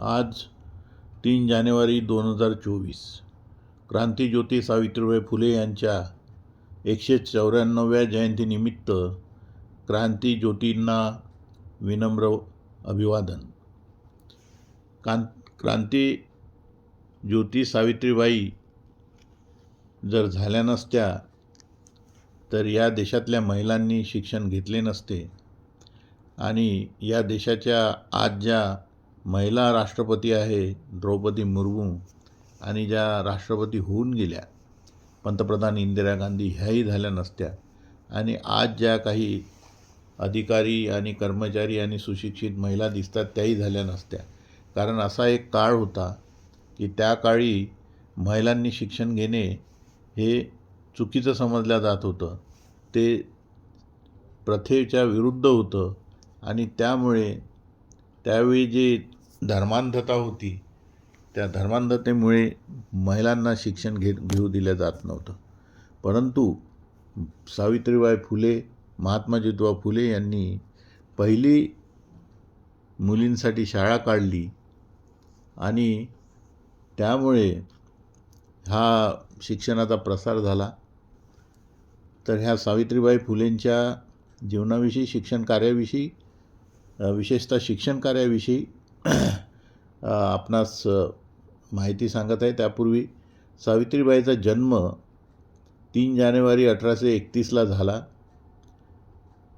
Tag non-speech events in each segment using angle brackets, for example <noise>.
आज तीन जानेवारी दोन हजार चोवीस. क्रांतीज्योती सावित्रीबाई फुले यांच्या एकशे चौऱ्याण्णव्या जयंतीनिमित्त क्रांतीज्योतींना विनम्र अभिवादन. कां क्रांती ज्योती सावित्रीबाई जर झाल्या नसत्या तर या देशातल्या महिलांनी शिक्षण घेतले नसते आणि या देशाच्या आज ज्या महिला राष्ट्रपती आहे द्रौपदी मुर्मू आणि ज्या राष्ट्रपती होऊन गेल्या पंतप्रधान इंदिरा गांधी ह्याही झाल्या नसत्या. आणि आज ज्या काही अधिकारी आणि कर्मचारी आणि सुशिक्षित महिला दिसतात त्याही झाल्या नसत्या. कारण असा एक काळ होता की त्या काळी महिलांनी शिक्षण घेणे हे चुकीचं समजलं जात होतं. ते प्रथेच्या विरुद्ध होतं आणि त्यामुळे त्यावेळी जी धर्मांधता होती त्या धर्मांधतेमुळे महिलांना शिक्षण घे घेऊ दिलं जात नव्हतं. परंतु सावित्रीबाई फुले महात्मा ज्योतिबा फुले यांनी पहिली मुलींसाठी शाळा काढली आणि त्यामुळे हा शिक्षणाचा प्रसार झाला. तर ह्या सावित्रीबाई फुलेंच्या जीवनाविषयी शिक्षण कार्याविषयी विशेषतः शिक्षण कार्याविषयी आपणास माहिती सांगत आहे. त्यापूर्वी सावित्रीबाईचा जन्म तीन जानेवारी अठराशे एकतीसला झाला.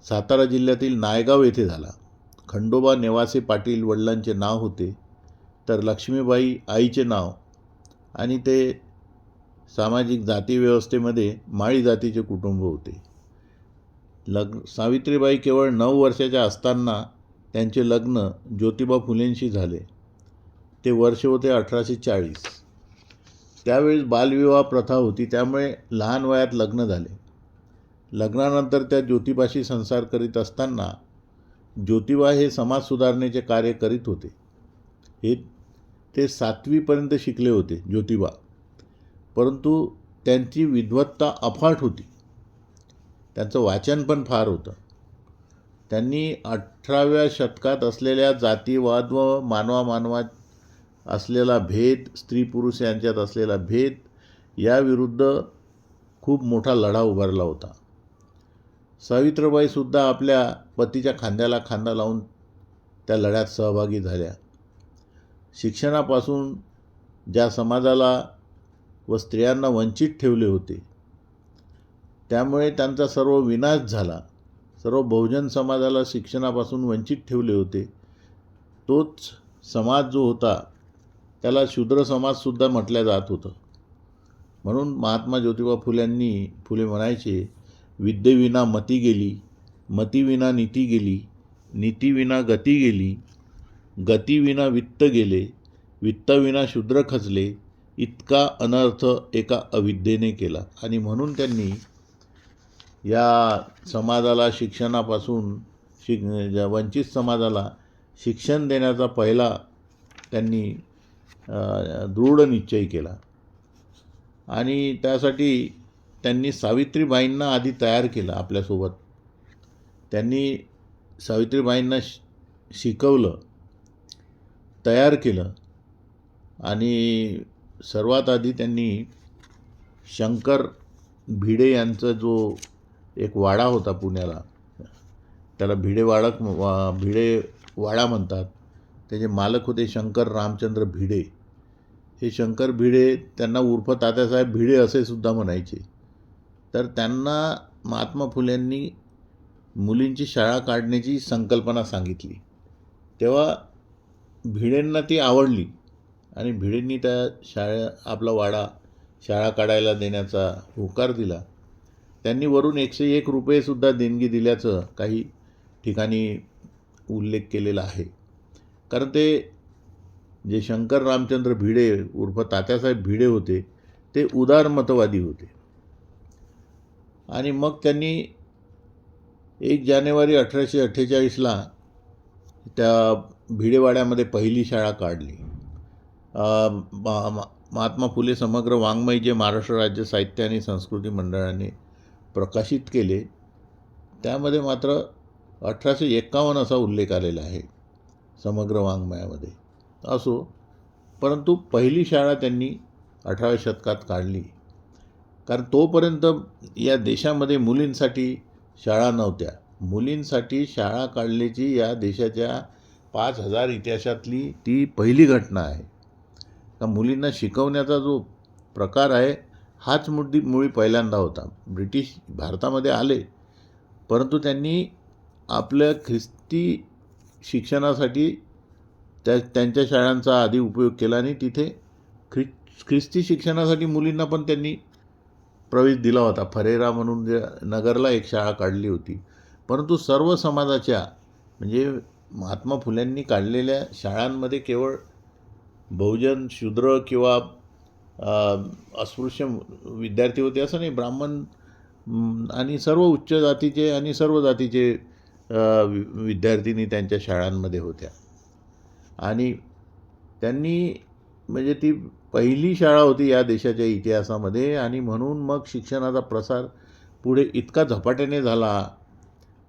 सातारा जिल्ह्यातील नायगाव येथे झाला. खंडोबा नेवासे पाटील वडिलांचे नाव होते. तर लक्ष्मीबाई आईचे नाव आणि ते सामाजिक जाती व्यवस्थेमध्ये माळी जातीचे कुटुंब होते. लग्न सावित्रीबाई केवळ नऊ वर्षाच्या असताना त्यांचे लग्न ज्योतिबा फुलेंशी झाले. ते वर्ष होते अठराशे चाळीस. त्यावेळेस बालविवाह प्रथा होती त्यामुळे लहान वयात लग्न झाले. लग्नानंतर त्या ज्योतिबाशी संसार करीत असताना ज्योतिबा हे समाज सुधारणेचे कार्य करीत होते. हे ते सातवीपर्यंत शिकले होते ज्योतिबा. परंतु त्यांची विद्वत्ता अफाट होती. त्यांचं वाचन पण फार होतं. त्यांनी अठराव्या शतकात असलेल्या जातीवाद व मानवामानवात असलेला भेद स्त्री पुरुष यांच्यात असलेला भेद याविरुद्ध खूप मोठा लढा उभारला होता. सावित्रीबाईसुद्धा आपल्या पतीच्या खांद्याला खांदा लावून त्या लढ्यात सहभागी झाल्या. शिक्षणापासून ज्या समाजाला व स्त्रियांना वंचित ठेवले होते त्यामुळे त्यांचा सर्व विनाश झाला. सर्व बहुजन समाजाला शिक्षणापासून वंचित ठेवले होते. तोच समाज जो होता त्याला शूद्र समाजसुद्धा म्हटल्या जात होतं. म्हणून महात्मा ज्योतिबा फुल्यांनी फुले म्हणायचे विद्येविना मती गेली मतीविना नीती गेली नीतीविना गती गेली गतीविना वित्त गेले वित्ताविना शूद्र खचले इतका अनर्थ एका अविद्येने केला. आणि म्हणून त्यांनी या समाजाला शिक्षणापासून शिक वंचित समाजाला शिक्षण देण्याचा पहिला त्यांनी दृढ निश्चय केला. आणि त्यासाठी त्यांनी सावित्रीबाईंना आधी तयार केलं आपल्यासोबत. त्यांनी सावित्रीबाईंना श शिकवलं तयार केलं आणि सर्वात आधी त्यांनी शंकर भिडे यांचा जो एक वाडा होता पुण्याला. त्याला भिडेवाडक वा भिडे वाडा म्हणतात. त्याचे मालक होते शंकर रामचंद्र भिडे. हे शंकर भिडे त्यांना उर्फ तात्यासाहेब भिडे असे सुद्धा म्हणायचे. तर त्यांना महात्मा फुल्यांनी मुलींची शाळा काढण्याची संकल्पना सांगितली. तेव्हा भिडेंना ती आवडली आणि भिडेंनी त्या शाळा आपला वाडा शाळा काढायला देण्याचा होकार दिला. त्यांनी वरून एकशे एक रुपयेसुद्धा देणगी दिल्याचं काही ठिकाणी उल्लेख केलेला आहे. कारण ते जे शंकर रामचंद्र भिडे उर्फ तात्यासाहेब भिडे होते ते उदारमतवादी होते. आणि मग त्यांनी एक जानेवारी अठराशे अठ्ठेचाळीसला त्या भिडेवाड्यामध्ये पहिली शाळा काढली. महात्मा फुले समग्र वाङ्मय जे महाराष्ट्र राज्य साहित्य आणि संस्कृती मंडळाने प्रकाशित केले त्यामध्ये मात्र अठराशे एक्कावन्न असा उल्लेख आलेला आहे समग्र वाङ्मयामध्ये. असो परंतु पहिली शाळा त्यांनी अठराव्या शतकात काढली. कारण तोपर्यंत या देशामध्ये मुलींसाठी शाळा नव्हत्या. मुलींसाठी शाळा काढल्याची या देशाच्या पाच हजार इतिहासातली ती पहिली घटना आहे. का मुलींना शिकवण्याचा जो प्रकार आहे हाच मुद्दी मुळी पहिल्यांदा होता. ब्रिटिश भारतामध्ये आले. परंतु त्यांनी आपल्या ख्रिस्ती शिक्षणासाठी त्या त्यांच्या शाळांचा आधी उपयोग केला आणि तिथे ख्रि ख्रिस्ती शिक्षणासाठी मुलींना पण त्यांनी प्रवेश दिला होता. फरेरा म्हणून जे नगरला एक शाळा काढली होती. परंतु सर्व समाजाच्या म्हणजे महात्मा फुल्यांनी काढलेल्या शाळांमध्ये केवळ बहुजन शूद्र किंवा अस्पृश्य विद्यार्थी होते असं नाही ब्राह्मण आणि सर्व उच्च जातीचे आणि सर्व जातीचे वि- विद्यार्थिनी त्यांच्या शाळांमध्ये होत्या. आणि त्यांनी म्हणजे ती पहिली शाळा होती या देशाच्या इतिहासामध्ये आणि म्हणून मग शिक्षणाचा प्रसार पुढे इतका झपाट्याने झाला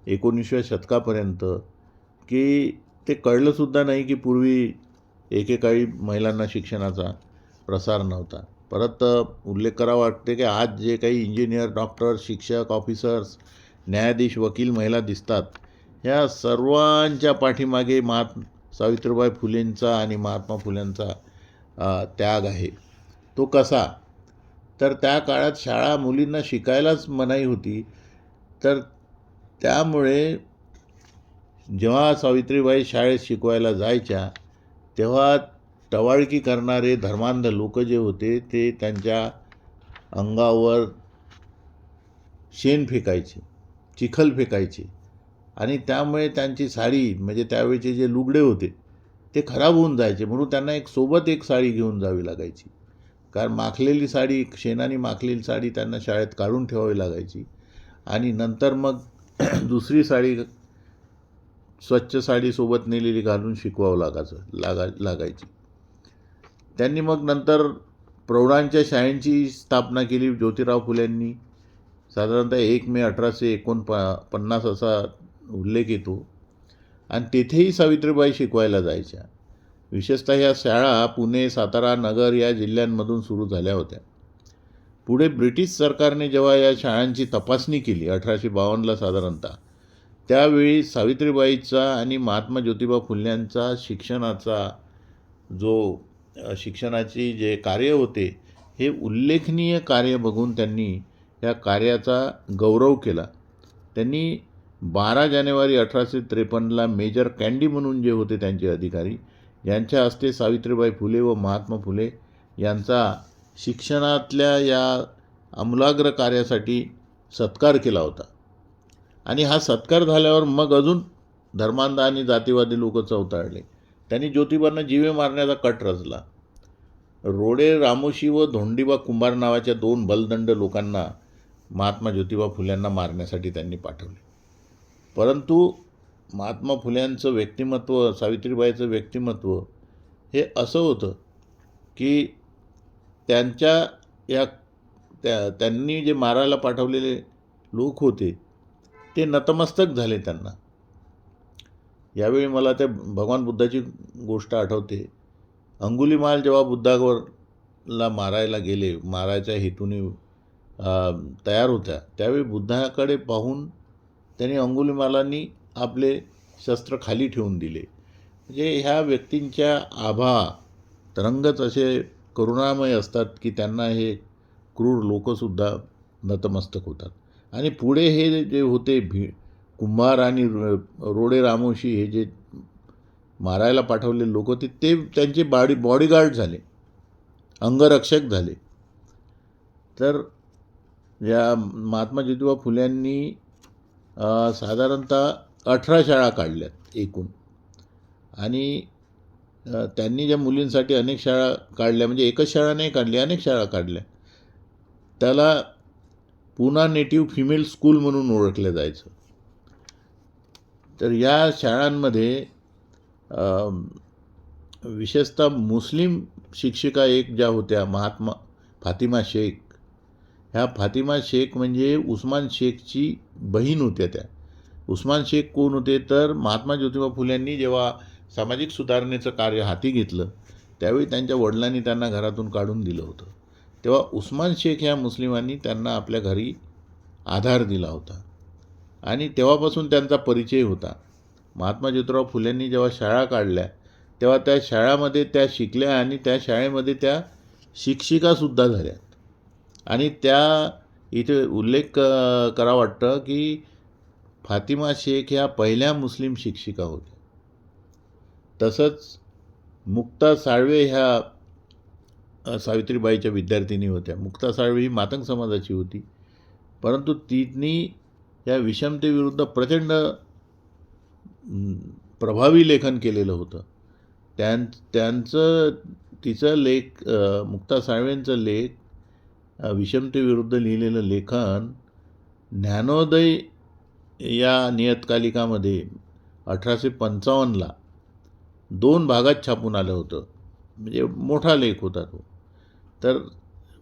एकोणीसव्या शतकापर्यंत की ते कळलंसुद्धा नाही की पूर्वी एकेकाळी महिलांना शिक्षणाचा प्रसार नव्हता. परत उल्लेख करावा वाटते की आज जे काही इंजिनियर डॉक्टर शिक्षक ऑफिसर्स न्यायाधीश वकील महिला दिसतात ह्या सर्वांच्या पाठीमागे महात सावित्रीबाई फुलेंचा आणि महात्मा फुलेंचा त्याग आहे. तो कसा? तर त्या काळात शाळा मुलींना शिकायलाच मनाई होती. तर त्यामुळे जेव्हा सावित्रीबाई शाळेत शिकवायला जायच्या तेव्हा टवाळकी करणारे धर्मांध लोक जे होते ते त्यांच्या अंगावर शेण फेकायचे चिखल फेकायचे. आणि त्यामुळे त्यांची साडी म्हणजे त्यावेळचे जे लुगडे होते ते खराब होऊन जायचे. म्हणून त्यांना एक सोबत एक साडी घेऊन जावी लागायची. कारण माखलेली साडी शेणाने माखलेली साडी त्यांना शाळेत काढून ठेवावी लागायची. आणि नंतर मग <clears throat> दुसरी साडी स्वच्छ साडीसोबत नेलेली घालून शिकवावं लागायचं लागा लागायची. त्यांनी मग नंतर प्रौढांच्या शाळेंची स्थापना केली ज्योतिराव फुल्यांनी. साधारणतः एक मे अठराशे एकोणप पन्नास असा उल्लेख येतो. आणि तेथेही सावित्रीबाई शिकवायला जायच्या. विशेषतः ह्या शाळा पुणे सातारा नगर या जिल्ह्यांमधून सुरू झाल्या होत्या. पुढे ब्रिटिश सरकारने जेव्हा या शाळांची तपासणी केली अठराशे बावन्नला साधारणतः त्यावेळी सावित्रीबाईचा आणि महात्मा ज्योतिबा फुल्यांचा शिक्षणाचा जो शिक्षणाची जे कार्य होते हे उल्लेखनीय कार्य बघून त्यांनी या कार्याचा गौरव केला. त्यांनी बारा जानेवारी अठराशे त्रेपन्नला मेजर कॅन्डी म्हणून जे होते त्यांचे अधिकारी यांच्या हस्ते सावित्रीबाई फुले व महात्मा फुले यांचा शिक्षणातल्या या आमूलाग्र कार्यासाठी सत्कार केला होता. आणि हा सत्कार झाल्यावर मग अजून धर्मांध आणि जातीवादी लोक चवताळले त्यांनी ज्योतिबांना जीवे मारण्याचा कट रचला. रोडे रामोशी व धोंडीबा कुंभार नावाच्या दोन बलदंड लोकांना महात्मा ज्योतिबा फुल्यांना मारण्यासाठी त्यांनी पाठवले. परंतु महात्मा फुल्यांचं व्यक्तिमत्व सावित्रीबाईचं व्यक्तिमत्व हे असं होतं की त्यांच्या या त्या त्यांनी जे मारायला पाठवलेले लोक होते ते नतमस्तक झाले त्यांना. यावेळी मला त्या भगवान बुद्धाची गोष्ट आठवते. अंगुलीमाल जेव्हा बुद्धावरला मारायला गेले मारायच्या हेतूने तयार होत्या त्यावेळी बुद्धाकडे पाहून त्यांनी अंगुलीमालांनी आपले शस्त्र खाली ठेवून दिले. म्हणजे ह्या व्यक्तींच्या आभा तरंगच असे करुणामय असतात की त्यांना हे क्रूर लोकसुद्धा नतमस्तक होतात. आणि पुढे हे जे होते भी कुंभार आणि रोडे रामोशी हे जे मारायला पाठवले लोक होते ते त्यांचे बॉडी बॉडीगार्ड झाले. अंगरक्षक झाले. तर या महात्मा ज्योतिबा फुल्यांनी साधारणतः अठरा शाळा काढल्यात एकूण. आणि त्यांनी ज्या मुलींसाठी अनेक शाळा काढल्या म्हणजे एकच शाळा नाही काढली अनेक शाळा काढल्या. त्याला पुना नेटिव्ह फिमेल स्कूल म्हणून ओळखलं जायचं. तर या शाळांमध्ये विशेषतः मुस्लिम शिक्षिका एक ज्या होत्या महात्मा फातिमा शेख. ह्या फातिमा शेख म्हणजे उस्मान शेखची बहीण होत्या त्या. उस्मान शेख कोण होते? तर महात्मा ज्योतिबा फुल्यांनी जेव्हा सामाजिक सुधारणेचं कार्य हाती घेतलं त्यावेळी त्यांच्या वडिलांनी त्यांना घरातून काढून दिलं होतं. तेव्हा उस्मान शेख ह्या मुस्लिमांनी त्यांना आपल्या घरी आधार दिला होता. आणि तेव्हापासून त्यांचा परिचय होता. महात्मा ज्योतिराव फुलेंनी जेव्हा शाळा काढल्या तेव्हा त्या शाळामध्ये त्या शिकल्या आणि त्या शाळेमध्ये त्या शिक्षिकासुद्धा झाल्या. आणि त्या इथे उल्लेख क करा वाटतं की फातिमा शेख ह्या पहिल्या मुस्लिम शिक्षिका होत्या. तसंच मुक्ता साळवे ह्या सावित्रीबाईच्या विद्यार्थिनी होत्या. मुक्ता साळवे ही मातंग समाजाची होती. परंतु तिनी या विषमतेविरुद्ध प्रचंड प्रभावी लेखन केलेलं होतं. त्यां त्यांचं तिचं लेख मुक्ता साळवेंचं लेख विषमतेविरुद्ध लिहिलेलं लेखन ज्ञानोदय या नियतकालिकामध्ये अठराशे पंचावन्नला दोन भागात छापून आलं होतं. म्हणजे मोठा लेख होता तो. तर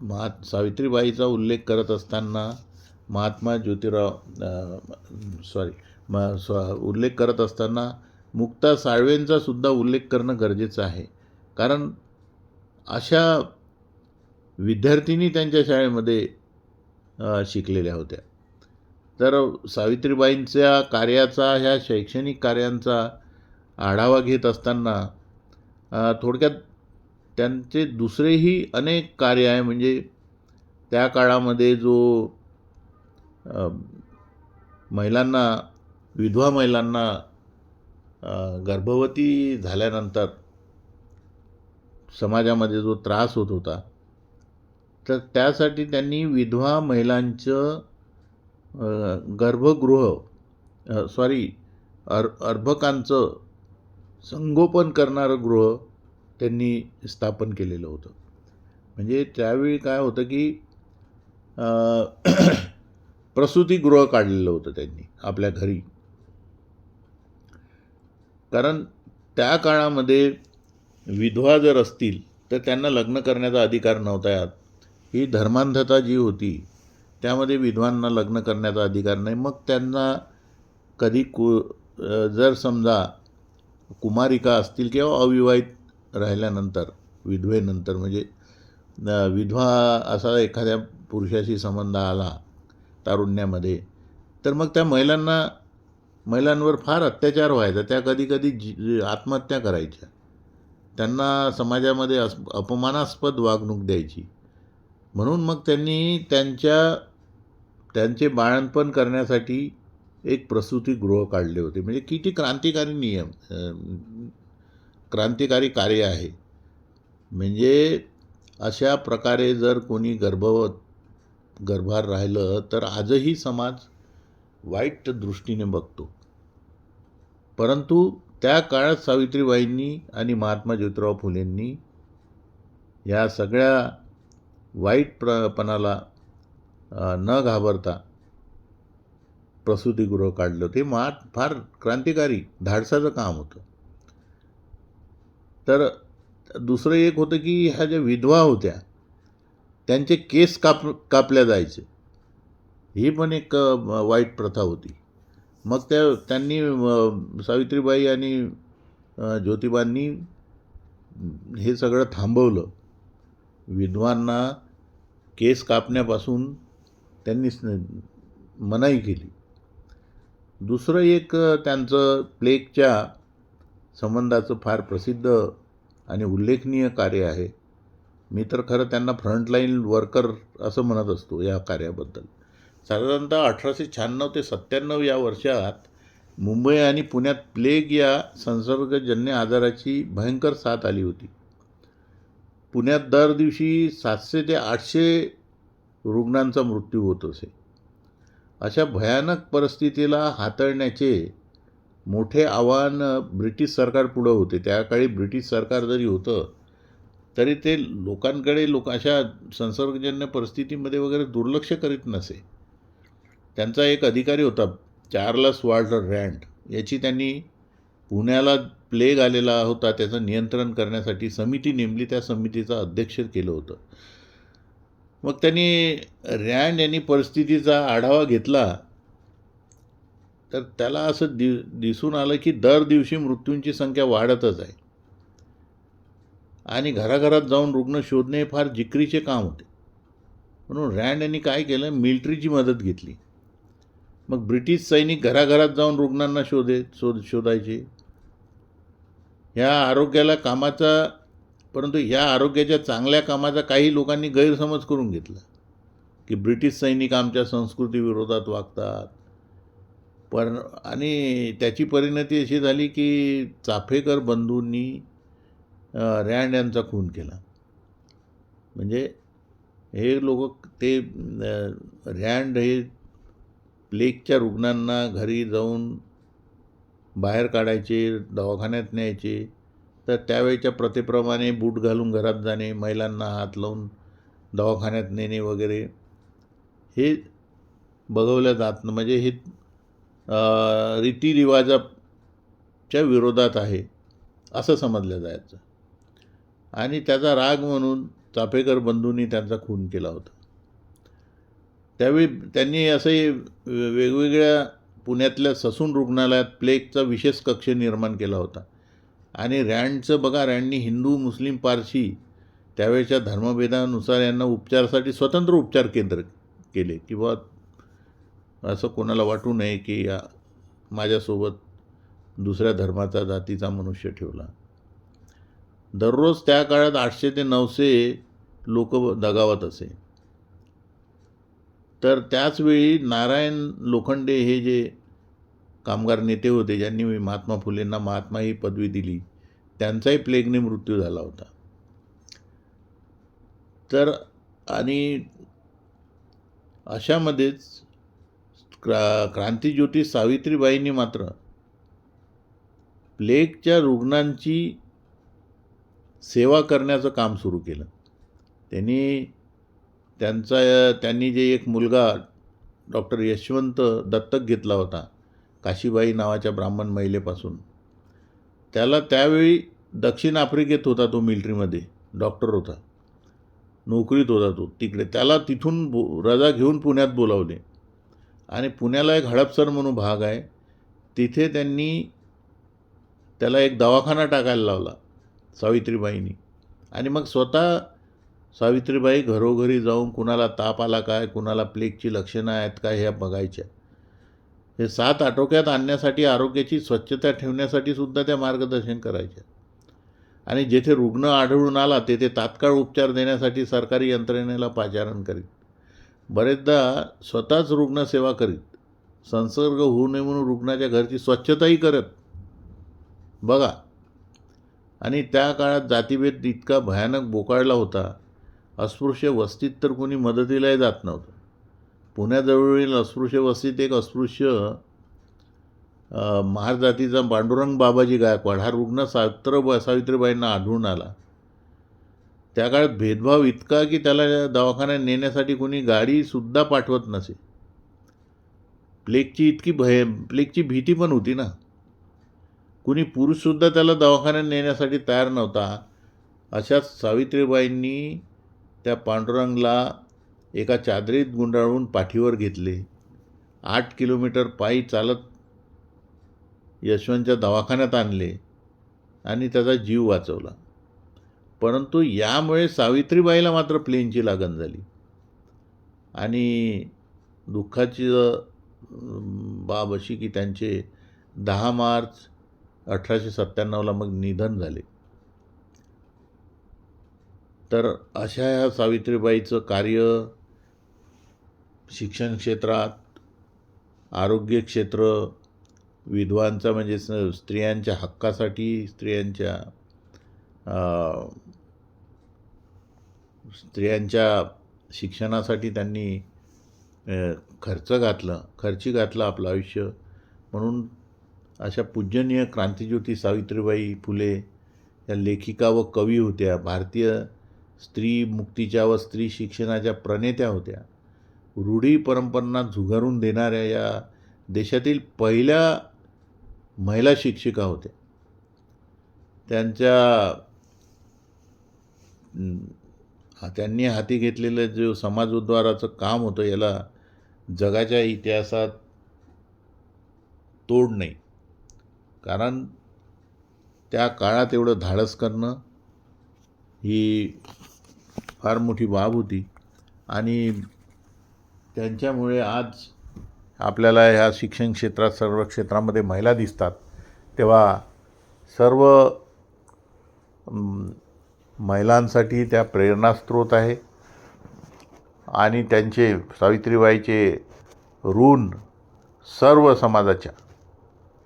महा सावित्रीबाईचा उल्लेख करत असताना महात्मा ज्योतिराव सॉरी म स्व उल्लेख करत असताना मुक्ता साळवेंचा सुद्धा उल्लेख करणं गरजेचं आहे. कारण अशा विद्यार्थिनी त्यांच्या शाळेमध्ये शिकलेल्या होत्या. तर सावित्रीबाईंच्या कार्याचा ह्या शैक्षणिक कार्यांचा आढावा घेत असताना थोडक्यात त्यांचे दुसरेही अनेक कार्य आहे. म्हणजे त्या काळामध्ये जो महिलांना विधवा महिलांना गर्भवती झाल्यानंतर समाजामध्ये जो त्रास होत होता तर त्यासाठी त्यांनी विधवा महिलांचं गर्भगृह सॉरी अर अर्भकांचं संगोपन करणारं गृह त्यांनी स्थापन केलेलं होतं. म्हणजे त्यावेळी काय होतं की प्रसूतीगृह काढलेलं होतं त्यांनी आपल्या घरी. कारण त्या काळामध्ये विधवा जर असतील तर त्यांना लग्न करण्याचा अधिकार नव्हता यात. ही धर्मांधता जी होती त्यामध्ये विधवांना लग्न करण्याचा अधिकार नाही. मग त्यांना कधी कु जर समजा कुमारिका असतील किंवा अविवाहित राहिल्यानंतर विधवेनंतर म्हणजे विधवा असा एखाद्या पुरुषाशी संबंध आला तारुण्यामध्ये. तर मग त्या महिलांना महिलांवर फार अत्याचार व्हायचा. त्या कधी कधी जी आत्महत्या करायच्या. त्यांना समाजामध्ये अस अपमानास्पद वागणूक द्यायची. म्हणून मग त्यांनी त्यांच्या त्यांचे बाळणपण करण्यासाठी एक प्रसूतीगृह काढले होते. म्हणजे किती क्रांतिकारी नियम क्रांतिकारी कार्य आहे. म्हणजे अशा प्रकारे जर कोणी गर्भवत गर्भार राहिलं तर आजही समाज वाईट दृष्टीने बघतो. परंतु त्या काळात सावित्रीबाईंनी आणि महात्मा ज्योतिराव फुलेंनी या सगळ्या वाईट प्रपणाला न घाबरता प्रसूतीगृह काढलं. ते मा फार क्रांतिकारी धाडसाचं काम होतं. तर दुसरं एक होतं की ह्या ज्या विधवा होत्या त्यांचे केस काप कापल्या जायचे. ही पण एक वाईट प्रथा होती. मग त्या त्यांनी सावित्रीबाई आणि ज्योतिबांनी हे सगळं थांबवलं. विधवांना केस कापण्यापासून त्यांनी मनाई केली. दुसरं एक त्यांचं प्लेगच्या संबंधाचं फार प्रसिद्ध आणि उल्लेखनीय कार्य आहे. मी तर खरं त्यांना फ्रंटलाईन वर्कर असं म्हणत असतो या कार्याबद्दल. साधारणतः अठराशे शहाण्णव ते सत्त्याण्णव या वर्षात मुंबई आणि पुण्यात प्लेग या संसर्गजन्य आजाराची भयंकर साथ आली होती. पुण्यात दर दिवशी सातशे ते आठशे रुग्णांचा मृत्यू होत असे. अशा भयानक परिस्थितीला हाताळण्याचे मोठे आव्हान ब्रिटिश सरकार पुढं होते. त्या काळी ब्रिटिश सरकार जरी होतं तरी ते लोकांकडे लोक अशा संसर्गजन्य परिस्थितीमध्ये वगैरे दुर्लक्ष करीत नसे. त्यांचा एक अधिकारी होता चार्लस वाल्टर रँड. याची त्यांनी पुण्याला प्लेग आलेला होता त्याचं नियंत्रण करण्यासाठी समिती नेमली त्या समितीचं अध्यक्ष केलं होतं. मग त्यांनी रँड यांनी परिस्थितीचा आढावा घेतला. तर त्याला असं दि दिसून आलं की दर दिवशी मृत्यूंची संख्या वाढतच आहे. आणि घराघरात जाऊन रुग्ण शोधणे हे फार जिकरीचे काम होते. म्हणून रँड यांनी काय केलं? मिलिटरीची मदत घेतली. मग ब्रिटिश सैनिक घराघरात जाऊन रुग्णांना शोधे शोध शोधायचे. ह्या आरोग्याला कामाचा परंतु ह्या आरोग्याच्या चांगल्या कामाचा काही लोकांनी गैरसमज करून घेतला. की ब्रिटिश सैनिक आमच्या संस्कृतीविरोधात वागतात. पण आणि त्याची परिणती अशी झाली की चाफेकर बंधूंनी रँड यांचा खून केला. म्हणजे हे लोक ते रॅन्ड रँड हे प्लेगच्या रुग्णांना घरी जाऊन बाहेर काढायचे दवाखान्यात न्यायचे तर त्यावेळच्या प्रथेप्रमाणे बूट घालून घरात जाणे महिलांना हात लावून दवाखान्यात नेणे वगैरे हे बघवल्या जात म्हणजे हे रीतिरिवाजाच्या विरोधात आहे असं समजलं जायचं. आणि त्याचा राग म्हणून चाफेकर बंधूंनी त्यांचा खून केला होता. त्यावेळी त्यांनी असंही वेगवेगळ्या पुण्यातल्या ससून रुग्णालयात प्लेगचा विशेष कक्ष निर्माण केला होता. आणि रँडचं बघा रँडनी हिंदू मुस्लिम पारशी त्यावेळच्या धर्मभेदानुसार यांना उपचारासाठी स्वतंत्र उपचार केंद्र केले किंवा असं कोणाला वाटू नये की या माझ्यासोबत दुसऱ्या धर्माचा जातीचा मनुष्य ठेवला. दररोज त्या काळात आठशे ते नऊशे लोक दगावत असे. तर त्याचवेळी नारायण लोखंडे हे जे कामगार नेते होते ज्यांनी महात्मा फुलेंना महात्मा ही पदवी दिली त्यांचाही प्लेगने मृत्यू झाला होता. तर आणि अशामध्येच क्रा क्रांतिज्योती सावित्रीबाईंनी मात्र प्लेगच्या रुग्णांची सेवा करण्याचं काम सुरू केलं. त्यांनी त्यांचा त्यांनी जे एक मुलगा डॉक्टर यशवंत दत्तक घेतला होता काशीबाई नावाच्या ब्राह्मण महिलेपासून. त्याला त्यावेळी दक्षिण आफ्रिकेत होता तो मिलिटरीमध्ये डॉक्टर होता. नोकरीत होता तो तिकडे. त्याला तिथून बो रजा घेऊन पुण्यात बोलावले. आणि पुण्याला एक हडपसर म्हणून भाग आहे. तिथे त्यांनी त्याला एक दवाखाना टाकायला लावला. सावित्रीबाईंनी. आणि मग स्वतः सावित्रीबाई घरोघरी जाऊन कुणाला ताप आला काय कुणाला प्लेगची लक्षणं आहेत काय ह्या बघायच्या. हे सात आटोक्यात आणण्यासाठी आरोग्याची स्वच्छता ठेवण्यासाठी सुद्धा त्या मार्गदर्शन करायच्या. आणि जेथे रुग्ण आढळून आला तेथे तात्काळ उपचार देण्यासाठी सरकारी यंत्रणेला पाचारण करीत. बरेचदा स्वतःच रुग्णसेवा करीत. संसर्ग होऊ नये म्हणून रुग्णाच्या घरची स्वच्छताही करत. बघा आणि त्या काळात जातीभेद इतका भयानक बोकाळला होता अस्पृश्य वस्तीत तर कोणी मदतीलाही जात नव्हतं. पुण्याजवळील अस्पृश्य वस्तीत एक अस्पृश्य महार जातीचा पांडुरंग बाबाजी गायकवाड हा रुग्ण सावित्र सावित्रीबाईंना आढळून आला. त्या काळात भेदभाव इतका की त्याला दवाखान्यात नेण्यासाठी कोणी गाडीसुद्धा पाठवत नसे. प्लेगची इतकी भय प्लेगची भीती पण होती ना. कुणी पुरुषसुद्धा त्याला दवाखान्यात नेण्यासाठी तयार नव्हता. अशाच सावित्रीबाईंनी त्या पांडुरंगला एका चादरीत गुंडाळून पाठीवर घेतले. आठ किलोमीटर पायी चालत यशवंतच्या दवाखान्यात आणले आणि त्याचा जीव वाचवला. परंतु यामुळे सावित्रीबाईला मात्र प्लेनची लागण झाली. आणि दुःखाची बाब अशी की त्यांचे दहा मार्च अठराशे सत्त्याण्णवला मग निधन झाले. तर अशा ह्या सावित्रीबाईचं कार्य शिक्षण क्षेत्रात आरोग्य क्षेत्र विधवांचा म्हणजे स स्त्रियांच्या हक्कासाठी स्त्रियांच्या स्त्रियांच्या शिक्षणासाठी त्यांनी खर्च घातलं खर्ची घातलं आपलं आयुष्य. म्हणून अशा पूजनीय क्रांतिज्योती सावित्रीबाई फुले या लेखिका व कवी होत्या भारतीय स्त्री मुक्तीच्या व स्त्री शिक्षणाच्या प्रणेत्या होत्या. रूढी परंपरांना झुगारून देणाऱ्या या देशातील पहिल्या महिला शिक्षिका होत्या. त्यांच्या त्यांनी हाती घेतलेलं जे समाज उद्धाराचं काम होतं याला जगाच्या इतिहासात तोड नाही. कारण त्या काळात एवढं धाडस करणं ही फार मोठी बाब होती. आणि त्यांच्यामुळे आज आपल्याला ह्या शिक्षण क्षेत्रात सर्व क्षेत्रामध्ये महिला दिसतात. तेव्हा सर्व महिलांसाठी त्या प्रेरणास्रोत आहे. आणि त्यांचे सावित्रीबाईचे ऋण सर्व समाजाच्या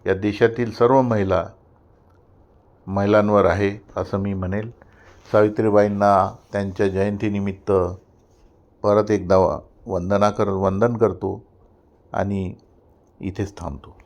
या देशातील सर्व महिला महिलांवर आहे असं मी म्हणेल. सावित्रीबाईंना त्यांच्या जयंतीनिमित्त परत एकदा वंदना कर वंदन करतो आणि इथेच थांबतो.